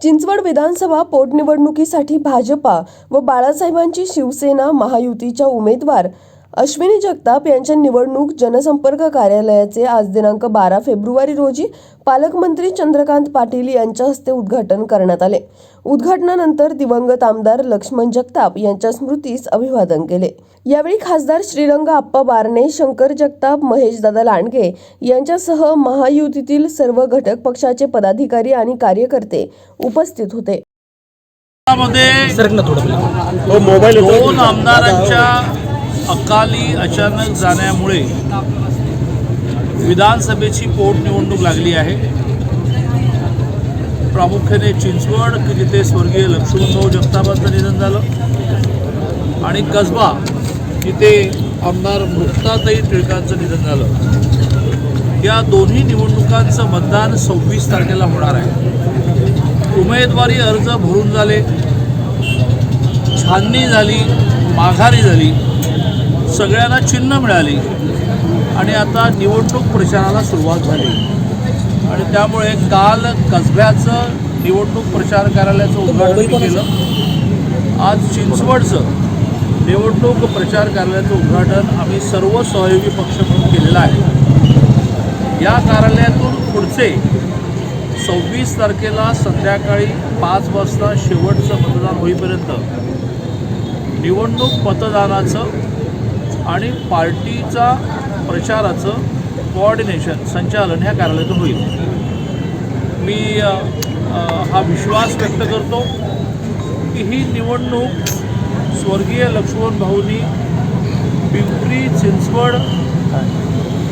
चिंचवड विधानसभा पोटनिवडणुकीसाठी भाजपा व बाळासाहेबांची शिवसेना महायुतीच्या उमेदवार अश्विनी जगताप यांच्या निवडणूक जनसंपर्क कार्यालयाचे आज दिनांक बारा फेब्रुवारी रोजी पालकमंत्री चंद्रकांत पाटील यांच्या हस्ते उद्घाटन करण्यात आले. उद्घाटनानंतर दिवंगत आमदार लक्ष्मण जगताप यांच्या स्मृतीस अभिवादन केले. यावेळी खासदार श्रीरंग आप्पा बारणे शंकर जगताप महेशदादा लांडगे यांच्यासह महायुतीतील सर्व घटक पक्षाचे पदाधिकारी आणि कार्यकर्ते उपस्थित होते. दोन आमदारांच्या अकाली अचानक जाण्यामुळे विधानसभेची पोटनिवडणूक लागली आहे. प्रामुख्याने चिंचवड की जिथे स्वर्गीय लक्ष्मणभाऊ जगतापांचं निधन झालं. आणि कसबा जिथे आमदार मुक्ताताई टिळकांचं निधन झालं. या दोन्ही निवडणुकांचं मतदान सव्वीस तारखेला होणार आहे. उमेदवारी अर्ज भरून झाले. छाननी झाली माघारी झाली. सगळ्यांना चिन्ह मिळाली. आणि आता निवडणूक प्रचाराला सुरुवात झाली. आणि त्यामुळे काल कसब्याचं निवडणूक प्रचार कार्यालयाचं उद्घाटन केलं. आज चिंचवडचं निवडणूक प्रचार कार्यालयाचं उद्घाटन आम्ही सर्व सहयोगी पक्ष म्हणून केलेलं आहे. या कार्यालयातून पुढचे सव्वीस तारखेला संध्याकाळी पाच वाजता शेवटचं मतदान होईपर्यंत निवडणूक मतदानाचं आणि पार्टीचा प्रचाराचं कोऑर्डिनेशन संचालन ह्या कार्यालयातून होईल. मी हा विश्वास व्यक्त करतो की ही निवडणूक स्वर्गीय लक्ष्मण भाऊनी पिंपरी चिंचवड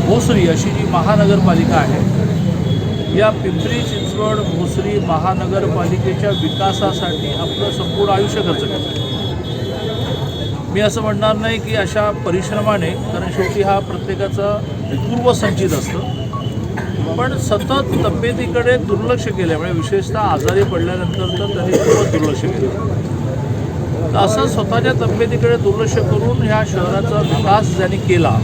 भोसरी अशी जी महानगरपालिका आहे या पिंपरी चिंचवड भोसरी महानगरपालिकेच्या विकासासाठी आपलं संपूर्ण आयुष्य खर्च करतं. मी असं म्हणणार नाही की अशा परिश्रमाने कारण शेवटी हा प्रत्येकाचा पूर्वसंचित असतं. पण सतत तब्येतीकडे दुर्लक्ष केल्यामुळे विशेषतः आजारी पडल्यानंतर तर त्यांनी खूपच दुर्लक्ष केलं. तर असं स्वतःच्या तब्येतीकडे दुर्लक्ष करून ह्या शहराचा विकास ज्यांनी केला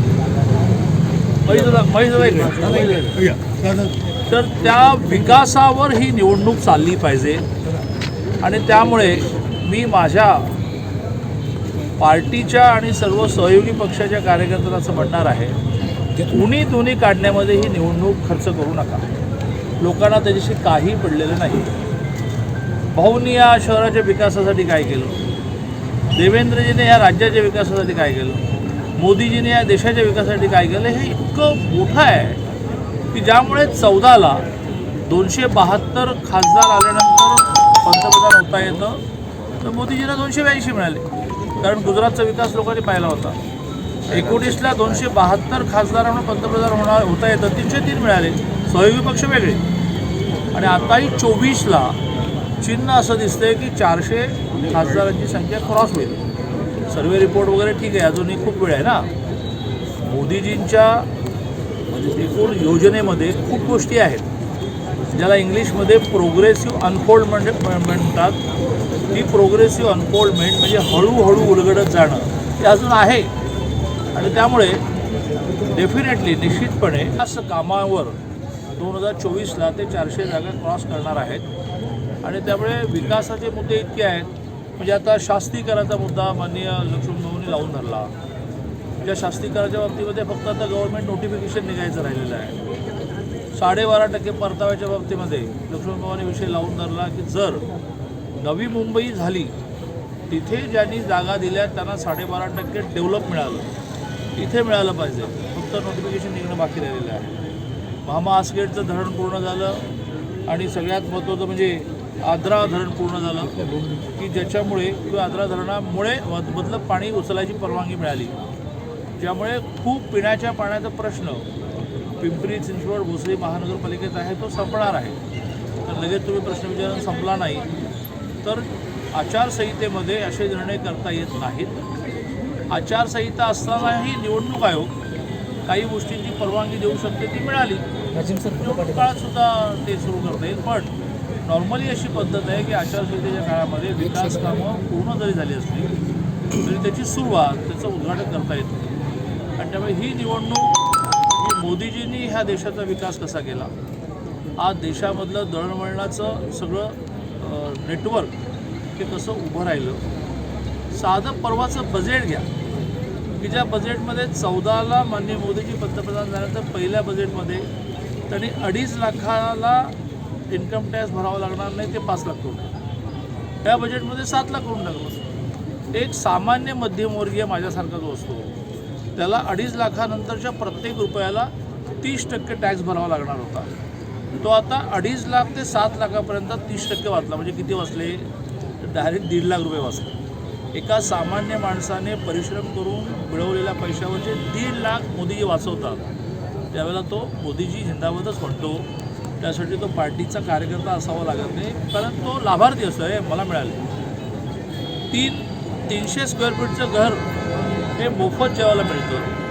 तर त्या विकासावर ही निवडणूक चालली पाहिजे. आणि त्यामुळे मी माझ्या पार्टीच्या आणि सर्व सहयोगी पक्षाच्या कार्यकर्त्यांना असं म्हणणार आहे उणी दोन्ही काढण्यामध्ये ही निवडणूक खर्च करू नका. लोकांना त्याच्याशी काही पडलेलं नाही. भाऊंनी या शहराच्या विकासासाठी काय केलं? देवेंद्रजीने या राज्याच्या विकासासाठी काय केलं? मोदीजीने या देशाच्या विकासासाठी काय केलं? हे इतकं मोठं आहे की ज्यामुळे चौदाला दोनशे बहात्तर खासदार आल्यानंतर पंतप्रधान होता येतं. तर मोदीजींना दोनशे ब्याऐंशी मिळाले. कारण गुजरातचा विकास लोकांनी पाहिला होता. एकोणीसला दोनशे बहात्तर खासदारांना पंतप्रधान होणार होता येतं तीनशे तीन मिळाले. सहयोगी पक्ष वेगळे. आणि आताही चोवीसला चिन्ह असं दिसतंय की चारशे खासदारांची संख्या क्रॉस होईल. सर्वे रिपोर्ट वगैरे ठीक आहे अजूनही खूप वेळ आहे ना? मोदीजींच्या म्हणजे एकूण योजनेमध्ये खूप गोष्टी आहेत. ज्याला इंग्लिशमध्ये प्रोग्रेसिव्ह म्हणजे अनफोल्डमेंट म्हणतात. ही प्रोग्रेसिव्ह अनफोल्डमेंट म्हणजे हळूहळू उलगडत जाणं ते अजून आहे. आणि त्यामुळे डेफिनेटली निश्चितपणे असं कामावर दोन हजार चोवीसला ते चारशे जागा क्रॉस करणार आहेत. आणि त्यामुळे विकासाचे मुद्दे इतके आहेत. म्हणजे आता शास्तीकराचा मुद्दा माननीय लक्ष्मणभाऊंनी लावून धरला. ज्या शास्तीकराच्या बाबतीमध्ये फक्त आता गव्हर्नमेंट नोटिफिकेशन निघायचं राहिलेलं आहे. साडेबारा टक्के परताव्याच्या बाबतीमध्ये लक्ष्मणभावाने विषय लावून धरला की जर नवी मुंबई झाली तिथे ज्यांनी जागा दिल्या त्यांना साडेबारा टक्के डेव्हलप मिळालं. इथे मिळालं पाहिजे. फक्त नोटिफिकेशन निघणं बाकी राहिलेलं आहे. महामासगेटचं धरण पूर्ण झालं आणि सगळ्यात महत्त्वाचं म्हणजे आद्रा धरण पूर्ण झालं की ज्याच्यामुळे किंवा आद्रा धरणामुळे मधलं पाणी उचलायची परवानगी मिळाली. ज्यामुळे खूप पिण्याच्या पाण्याचा प्रश्न पिंपरी चिंचवड भोसरी महानगरपालिकेत आहे तो संपणार आहे. तर लगेच तुम्ही प्रश्न विचारून संपला नाही. तर आचारसंहितेमध्ये असे निर्णय करता येत नाहीत. आचारसंहिता असतानाही निवडणूक आयोग काही गोष्टींची परवानगी देऊ शकते ती मिळाली. निवडणूक काळात सुद्धा ते सुरू करता येईल. पण नॉर्मली अशी पद्धत आहे की आचारसंहितेच्या काळामध्ये विकास कामं पूर्ण जरी झाली असली तरी त्याची सुरुवात त्याचं उद्घाटन करता येतं आणि त्यामुळे ही निवडणूक ही मोदीजींनी ह्या देशाचा विकास कसा केला? आज देशामधलं दळणवळणाचं सगळं नेटवर्क हे कसं उभं राहिलं साधं परवाचं बजेट घ्या. की ज्या बजेटमध्ये चौदाला माननीय मोदीजी पंतप्रधान झाल्यानंतर पहिल्या बजेटमध्ये त्यांनी अडीच लाखाला इन्कम टॅक्स भरावा लागणार नाही ते पाच लाख करून त्या बजेटमध्ये सात लाख करून टाकलं एक सामान्य मध्यमवर्गीय माझ्यासारखा जो असतो त्याला अडीच लाखानंतरच्या प्रत्येक रुपयाला तीस टक्के टॅक्स भरावा लागणार होता. तो आता अडीच लाख ते सात लाखापर्यंत तीस टक्के वाचला. म्हणजे किती वाचले? डायरेक्ट दीड लाख रुपये वाचले. एका सामान्य माणसाने परिश्रम करून मिळवलेल्या पैशावरचे दीड लाख मोदीजी वाचवतात त्यावेळेला तो मोदीजी जिंदाबादच म्हणतो. त्यासाठी तो पार्टीचा कार्यकर्ता असावा लागत नाही. कारण तो लाभार्थी असतो. हे मला मिळाले. तीन तीनशे स्क्वेअर फीटचं घर हे मोफत जेवायला मिळतं.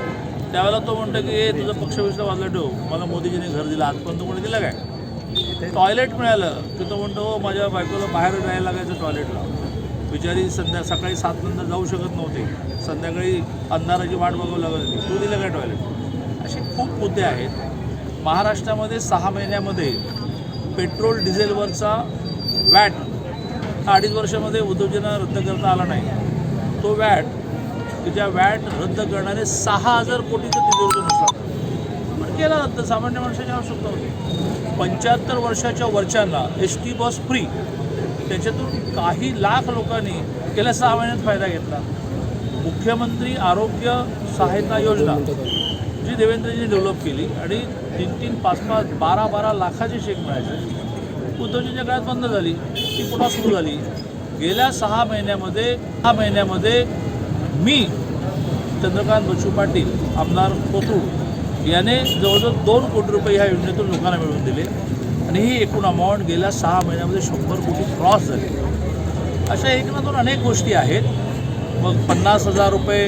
त्यावेळेला तो म्हणतो की तुझा तुझं पक्षविष्ट वाजला ठेव. मला मोदीजीने घर दिलं. आजपर्यंत कोणी दिलं काय? टॉयलेट मिळालं. की तो म्हणतो "हो, माझ्या बायकोला बाहेर जायला लागायचं टॉयलेटला. बिचारी संध्या सकाळी सात नंतर जाऊ शकत नव्हते. संध्याकाळी अंधाराची वाट बघावं लागत होती. तू दिलं काय टॉयलेट? असे खूप मुद्दे आहेत. महाराष्ट्रामध्ये सहा महिन्यामध्ये पेट्रोल डिझेलवरचा वॅट हा अडीच वर्षामध्ये उद्योजना रद्द करता आला नाही. तो वॅट तिच्या वॅट रद्द करणारे सहा हजार कोटीचं तिजोरीचं नुकसान. पण केला रद्द सामान्य माणसाची आवश्यकता होती. पंच्याहत्तर वर्षाच्या वरच्यांना एस टी बस फ्री त्याच्यातून काही लाख लोकांनी गेल्या सहा महिन्यात फायदा घेतला. मुख्यमंत्री आरोग्य सहायता योजना जी देवेंद्रजींनी डेव्हलप केली आणि तीन तीन पाच पाच बारा बारा लाखाचे चेक मिळायचे. उद्धवजींच्या काळात बंद झाली ती पुन्हा सुरू झाली. गेल्या सहा महिन्यामध्ये सहा महिन्यामध्ये मी चंद्रकांत बच्चू पाटील आमदार कोथरूड याने जवळजवळ दोन कोटी रुपये ह्या योजनेतून लोकांना मिळवून दिले. आणि ही एकूण अमाऊंट गेल्या सहा महिन्यामध्ये शंभर कोटी क्रॉस झाली. अशा एक ना दोन अनेक गोष्टी आहेत. मग पन्नास हजार रुपये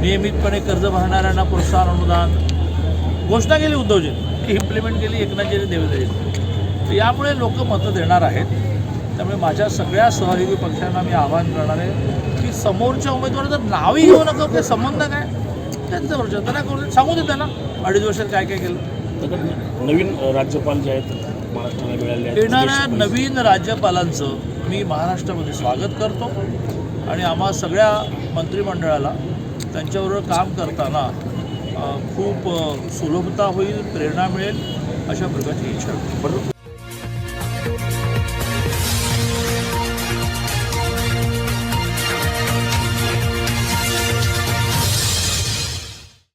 नियमितपणे कर्ज भरणाऱ्यांना प्रोत्साहन अनुदान. घोषणा केली उद्धवजींनी इम्प्लिमेंट केली एकनाथजींनी देवेंद्रजींनी तर यामुळे लोक मतं देणार आहेत. त्यामुळे माझ्या सगळ्या सहयोगी पक्षांना मी आवाहन करणार आहे. समोरच्या उमेदवाराचं नावही घेऊ नका ते संबंध काय? त्यांचं वर्ष त्यांना करू. सांगू दे त्यांना. अडीच वर्षात काय काय केलं? नवीन राज्यपाल जे आहेत महाराष्ट्राला मिळाले आहेत येणाऱ्या. नवीन राज्यपालांचं मी महाराष्ट्रामध्ये स्वागत करतो. आणि आम्हा सगळ्या मंत्रिमंडळाला त्यांच्याबरोबर काम करताना खूप सुलभता होईल प्रेरणा मिळेल अशा प्रकारची इच्छा.